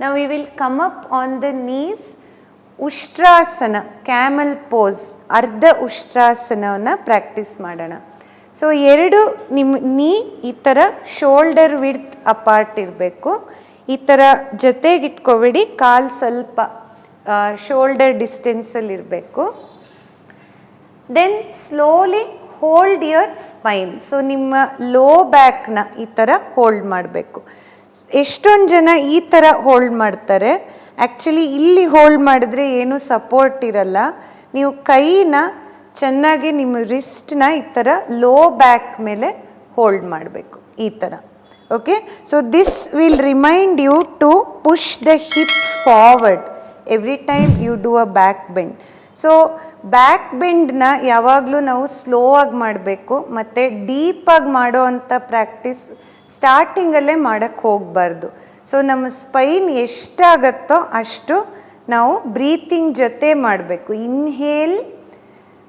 Now we will come up on the knees. Ushtrasana camel pose ಅರ್ಧ ಉಷ್ಟ್ರಾಸನವನ್ನು practice ಮಾಡೋಣ so ಎರಡು ನಿಮ್ಮ ನೀ ಈ ಥರ ಶೋಲ್ಡರ್ ವಿಡ್ತ್ ಅಪಾರ್ಟ್ ಇರಬೇಕು ಈ ಥರ ಜೊತೆಗಿಟ್ಕೋಬೇಡಿ ಕಾಲು ಸ್ವಲ್ಪ ಶೋಲ್ಡರ್ ಡಿಸ್ಟೆನ್ಸಲ್ಲಿ ಇರಬೇಕು then slowly hold your spine so ನಿಮ್ಮ ಲೋ ಬ್ಯಾಕ್ನ ಈ ಥರ ಹೋಲ್ಡ್ ಮಾಡಬೇಕು. ಎಷ್ಟೊಂದು ಜನ ಈ ಥರ ಹೋಲ್ಡ್ ಮಾಡ್ತಾರೆ. ಆ್ಯಕ್ಚುಲಿ ಇಲ್ಲಿ ಹೋಲ್ಡ್ ಮಾಡಿದ್ರೆ ಏನು ಸಪೋರ್ಟ್ ಇರಲ್ಲ. ನೀವು ಕೈನ ಚೆನ್ನಾಗಿ ನಿಮ್ಮ ರಿಸ್ಟ್ನ ಈ ಥರ ಲೋ ಬ್ಯಾಕ್ ಮೇಲೆ ಹೋಲ್ಡ್ ಮಾಡಬೇಕು. ಈ ಥರ okay so this will remind you to push the hip forward every time you do a back bend so back ಬೆಂಡ್ನ ಯಾವಾಗಲೂ ನಾವು ಸ್ಲೋ ಆಗಿ ಮಾಡಬೇಕು, ಮತ್ತು ಡೀಪಾಗಿ ಮಾಡೋ ಅಂಥ ಪ್ರಾಕ್ಟೀಸ್ ಸ್ಟಾರ್ಟಿಂಗಲ್ಲೇ ಮಾಡೋಕ್ಕೆ ಹೋಗಬಾರ್ದು. ಸೊ ನಮ್ಮ ಸ್ಪೈನ್ ಎಷ್ಟಾಗತ್ತೋ ಅಷ್ಟು ನಾವು ಬ್ರೀತಿಂಗ್ ಜೊತೆ ಮಾಡಬೇಕು. Inhale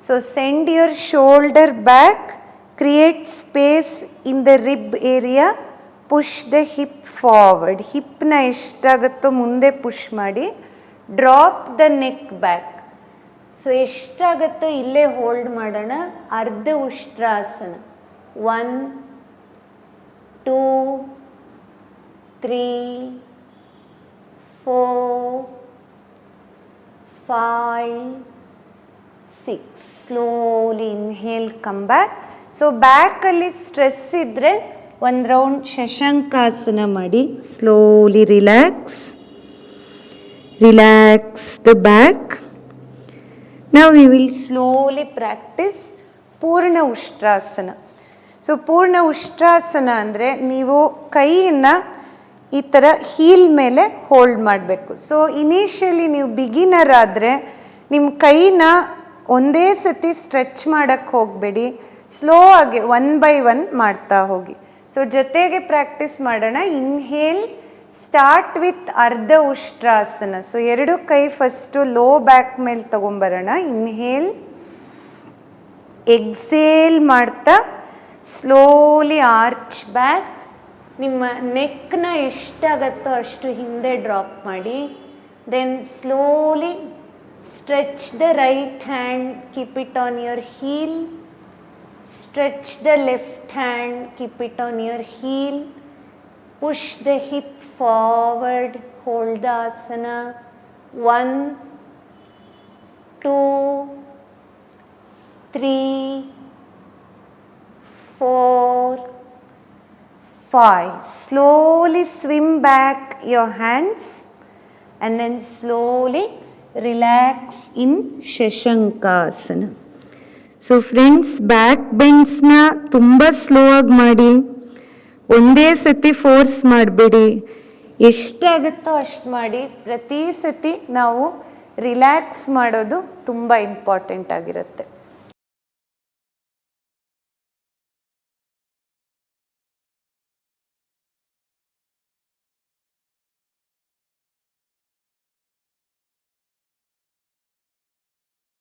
so send your shoulder back create space in the rib area push the hip forward ಹಿಪ್ನ ಎಷ್ಟಾಗತ್ತೋ ಮುಂದೆ ಪುಷ್ ಮಾಡಿ drop the neck back so ಎಷ್ಟಾಗತ್ತೋ ಇಲ್ಲೇ ಹೋಲ್ಡ್ ಮಾಡೋಣ. Ardha Ushtrasana. One two three four five six slowly inhale come back so ಬ್ಯಾಕಲ್ಲಿ stress ಇದ್ದರೆ ಒಂದು round Shashankasana ಮಾಡಿ. Slowly relax relax the back ನಾವು we will slowly practice Purna Ushtrasana so ಪೂರ್ಣ ಉಷ್ಟ್ರಾಸನ ಅಂದರೆ ನೀವು ಕೈಯನ್ನು ಈ ಥರ ಹೀಲ್ ಮೇಲೆ ಹೋಲ್ಡ್ ಮಾಡಬೇಕು. ಸೊ ಇನಿಷಿಯಲಿ ನೀವು ಬಿಗಿನರ್ ಆದರೆ ನಿಮ್ಮ ಕೈನ ಒಂದೇ ಸತಿ ಸ್ಟ್ರೆಚ್ ಮಾಡೋಕ್ಕೆ ಹೋಗಬೇಡಿ. ಸ್ಲೋ ಆಗಿ ಒನ್ ಬೈ ಒನ್ ಮಾಡ್ತಾ ಹೋಗಿ. ಸೊ ಜೊತೆಗೆ ಪ್ರಾಕ್ಟೀಸ್ ಮಾಡೋಣ. ಇನ್ಹೇಲ್ ಸ್ಟಾರ್ಟ್ ವಿತ್ ಅರ್ಧ ಉಷ್ಟ್ರಾಸನ. ಸೊ ಎರಡು ಕೈ ಫಸ್ಟು ಲೋ ಬ್ಯಾಕ್ ಮೇಲೆ ತಗೊಂಬರೋಣ. ಇನ್ಹೇಲ್ ಎಕ್ಸೇಲ್ ಮಾಡ್ತಾ ಸ್ಲೋಲಿ ಆರ್ಚ್ ಬ್ಯಾಕ್ ನಿಮ್ಮ ನೆಕ್ನ ಎಷ್ಟಾಗತ್ತೋ ಅಷ್ಟು ಹಿಂದೆ ಡ್ರಾಪ್ ಮಾಡಿ. Then slowly stretch the right hand keep it on your heel stretch the left hand keep it on your heel push the hip forward, hold the asana. One, two, three, four, five. Slowly swim back your hands and then slowly relax in Shashankasana. So friends back ಬೆಂಡ್ಸ್ನ ತುಂಬ slow ಆಗಿ ಮಾಡಿ ಒಂದೇ ಸತಿ force ಮಾಡಬೇಡಿ. ಎಷ್ಟಾಗುತ್ತೋ ಅಷ್ಟು ಮಾಡಿ ಪ್ರತಿ ಸತಿ ನಾವು ರಿಲ್ಯಾಕ್ಸ್ ಮಾಡೋದು ತುಂಬ ಇಂಪಾರ್ಟೆಂಟ್ ಆಗಿರುತ್ತೆ.